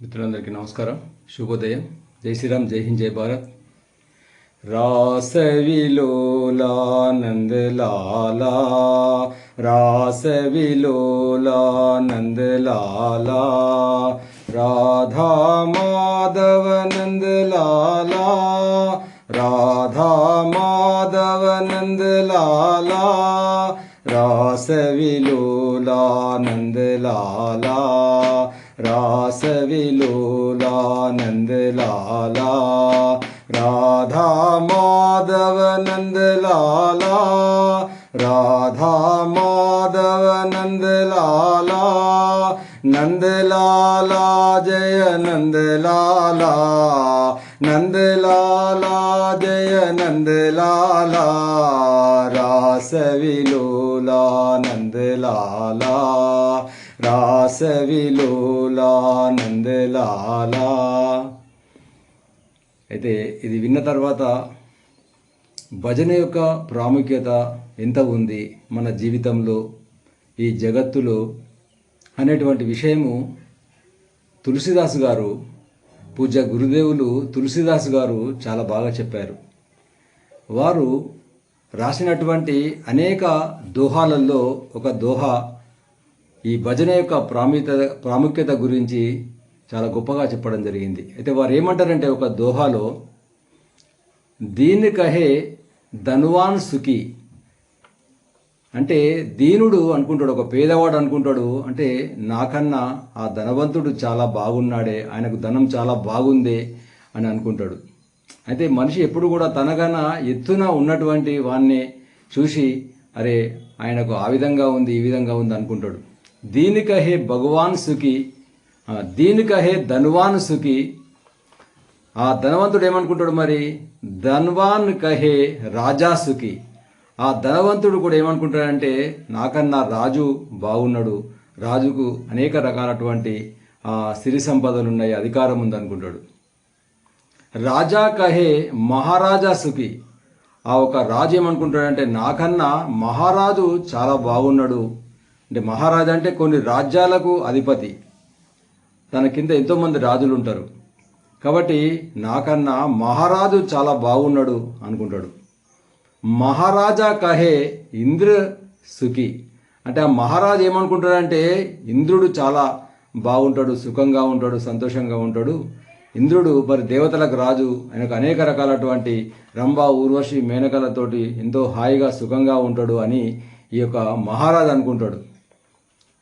మిత్రులందరికీ నమస్కారం శుభోదయం జై శ్రీరామ్ జై హింద్ జై భారత్ రాసవిలోలానంద లాలా రాసవిలోలానంద లాలా రాధా మాధవ నంద లాలా రాధా మాధవ నంద లాలా రాసవిలోలానంద లాలా రాసవిలోలానంద లాలా రాధా మాధవ నంద లాలా రాధా మాధవ నంద లాలా నంద లాలా జయ నంద లాలా నంద లాలా జయ నంద లాలా రాసవిలోలానంద లాలా రాసవిలోలా నందలాలా అయితే ఇది విన్న తర్వాత భజన యొక్క ప్రాముఖ్యత ఎంత ఉంది మన జీవితంలో ఈ జగత్తులో అనేటువంటి విషయము తులసిదాస్ గారు పూజ గురుదేవులు తులసిదాస్ గారు చాలా బాగా చెప్పారు. వారు రాసినటువంటి అనేక దోహాలలో ఒక దోహ ఈ భజన యొక్క ప్రాముఖ్యత ప్రాముఖ్యత గురించి చాలా గొప్పగా చెప్పడం జరిగింది. అయితే వారు ఏమంటారంటే ఒక దోహాలో దీన్ని కహే ధనువాన్ సుఖి. అంటే దీనుడు అనుకుంటాడు ఒక పేదవాడు అనుకుంటాడు అంటే నాకన్నా ఆ ధనవంతుడు చాలా బాగున్నాడే ఆయనకు ధనం చాలా బాగుందే అని అనుకుంటాడు. అయితే మనిషి ఎప్పుడు కూడా తనకన్నా ఎత్తున ఉన్నటువంటి వాణ్ణి చూసి అరే ఆయనకు ఆ విధంగా ఉంది ఈ విధంగా ఉంది అనుకుంటాడు. దీనికహే భగవాన్ సుఖి దీని దీనికహే ధన్వాన్ సుఖి. ఆ ధనవంతుడు ఏమనుకుంటాడు మరి? ధన్వాన్ కహే రాజా సుఖి. ఆ ధనవంతుడు కూడా ఏమనుకుంటాడంటే నాకన్నా రాజు బాగున్నాడు రాజుకు అనేక రకాలటువంటి సిరి సంపదలు ఉన్నాయి అధికారం ఉంది అనుకుంటాడు రాజా కహే మహారాజా సుఖి. ఆ ఒక రాజు ఏమనుకుంటాడంటే నాకన్నా మహారాజు చాలా బాగున్నాడు అంటే మహారాజు అంటే కొన్ని రాజ్యాలకు అధిపతి. తన కింద ఎంతోమంది రాజులు ఉంటారు కాబట్టి నాకన్నా మహారాజు చాలా బాగున్నాడు అనుకుంటాడు. మహారాజా కహే ఇంద్ర సుఖి. అంటే ఆ మహారాజు ఏమనుకుంటాడంటే ఇంద్రుడు చాలా బాగుంటాడు సుఖంగా ఉంటాడు సంతోషంగా ఉంటాడు. ఇంద్రుడు మరి దేవతలకు రాజు ఆయనకు అనేక రకాలటువంటి రంభ ఊర్వశి మేనకలతోటి ఎంతో హాయిగా సుఖంగా ఉంటాడు అని ఈ యొక్క మహారాజు అనుకుంటాడు.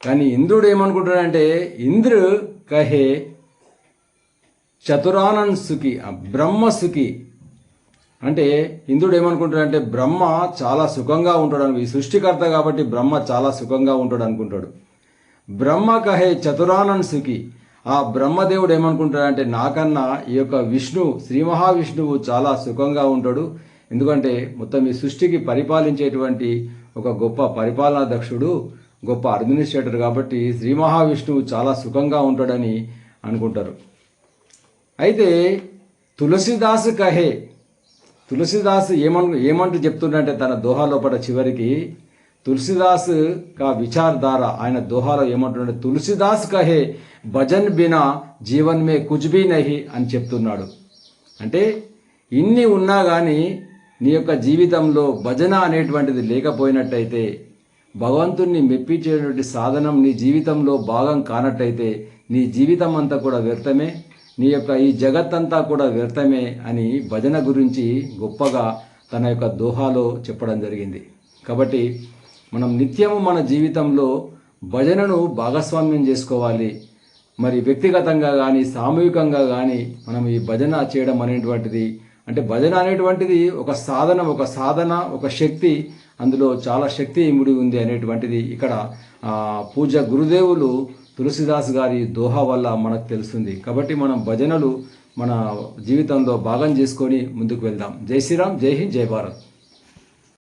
కానీ ఇంద్రుడు ఏమనుకుంటాడంటే ఇంద్ర కహే చతురానంద్ సుఖి ఆ బ్రహ్మ సుఖి. అంటే ఇంద్రుడు ఏమనుకుంటాడంటే బ్రహ్మ చాలా సుఖంగా ఉంటాడు అని ఈ సృష్టికర్త కాబట్టి బ్రహ్మ చాలా సుఖంగా ఉంటాడు అనుకుంటాడు బ్రహ్మ కహే చతురానంద్ సుఖి. ఆ బ్రహ్మదేవుడు ఏమనుకుంటాడంటే నాకన్నా ఈ యొక్క విష్ణు శ్రీ మహావిష్ణువు చాలా సుఖంగా ఉంటాడు. ఎందుకంటే మొత్తం ఈ సృష్టికి పరిపాలించేటువంటి ఒక గొప్ప పరిపాలనా దక్షుడు. గొప్ప అడ్మినిస్ట్రేటర్ కాబట్టి శ్రీ మహావిష్ణువు చాలా సుఖంగా ఉంటాడని అనుకుంటారు. అయితే తులసిదాస్ కహే తులసిదాస్ ఏమను ఏమంటూ చెప్తుండంటే తన దోహా లోపల చివరికి తులసిదాస్ కా విచారధార ఆయన దోహాలో ఏమంటుండే తులసిదాస్ కహే భజన్ బినా జీవన్ మే నహి అని చెప్తున్నాడు. అంటే ఇన్ని ఉన్నా కానీ నీ యొక్క జీవితంలో భజన అనేటువంటిది లేకపోయినట్టయితే భగవంతుణ్ణి మెప్పించేటువంటి సాధనం నీ జీవితంలో భాగం కానట్టయితే నీ జీవితం అంతా కూడా వ్యర్థమే నీ యొక్క ఈ జగత్తంతా కూడా వ్యర్థమే అని భజన గురించి గొప్పగా తన యొక్క దోహాలో చెప్పడం జరిగింది. కాబట్టి మనం నిత్యము మన జీవితంలో భజనను భాగస్వామ్యం చేసుకోవాలి. మరి వ్యక్తిగతంగా కానీ సామూహికంగా కానీ మనం ఈ భజన చేయడం అనేటువంటిది అంటే భజన అనేటువంటిది ఒక సాధన ఒక సాధన ఒక శక్తి అందులో చాలా శక్తి ఇముడి ఉంది అనేటువంటిది ఇక్కడ పూజ గురుదేవులు తులసిదాస్ గారి దోహ వల్ల మనకు తెలుస్తుంది. కాబట్టి మనం భజనలు మన జీవితంలో భాగం చేసుకొని ముందుకు వెళ్దాం. జై శ్రీరామ్ జై హింద్ జై భారత్.